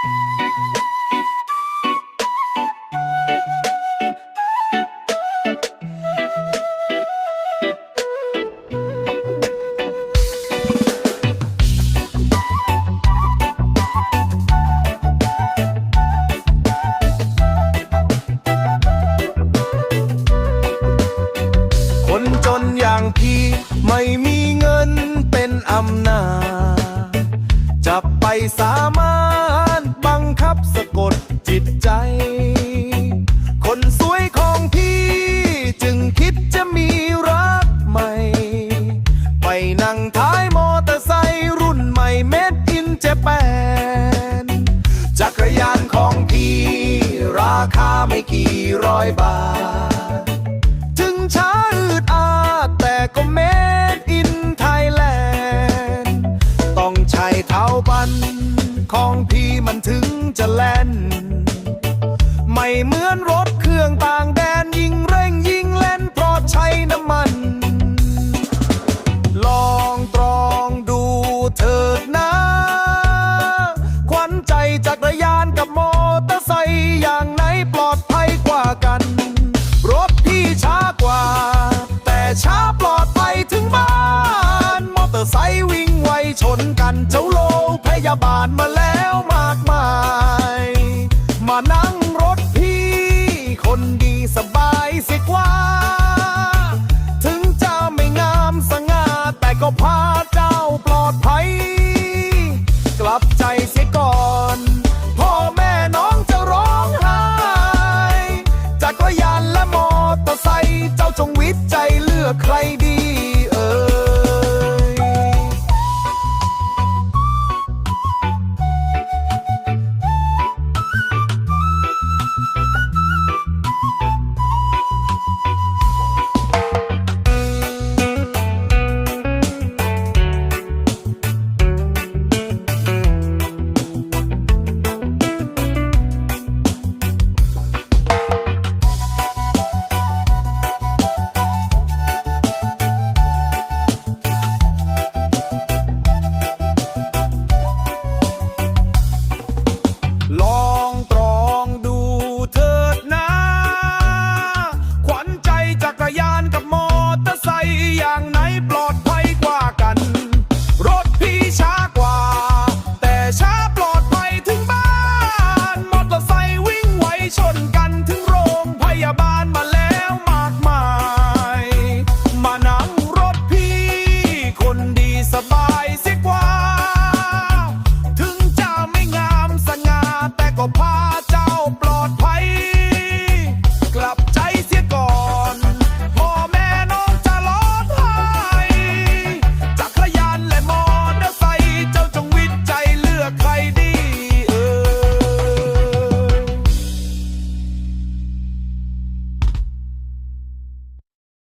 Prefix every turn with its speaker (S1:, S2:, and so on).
S1: คนจนอย่างพี่ไม่มีเงินเป็นอำนาจจะไปสาม ราคาไม่กี่ร้อยบาท ถึงช้าอืดอาดแต่ก็ made in Thailand ต้องใช้เท้าบัน ของพี่มันถึงจะแล่น ไม่เหมือนรถเครื่องต่างแดนยิงเร่งยิงเล่นเพราะใช้น้ำมัน ลองตรองดูเถิดนะขวัญใจจักรยาน ยาบาลมาแล้วมากมาย มานั่งรถพี่ คนดีสบายสิกว่า ถึงจะไม่งามสง่าแต่ก็พาเจ้าปลอดภัย กลับใจเสียก่อน พ่อแม่น้องจะร้องไห้จักรยานและมอเตอร์ไซค์เจ้าจงวิจัยเลือกใคร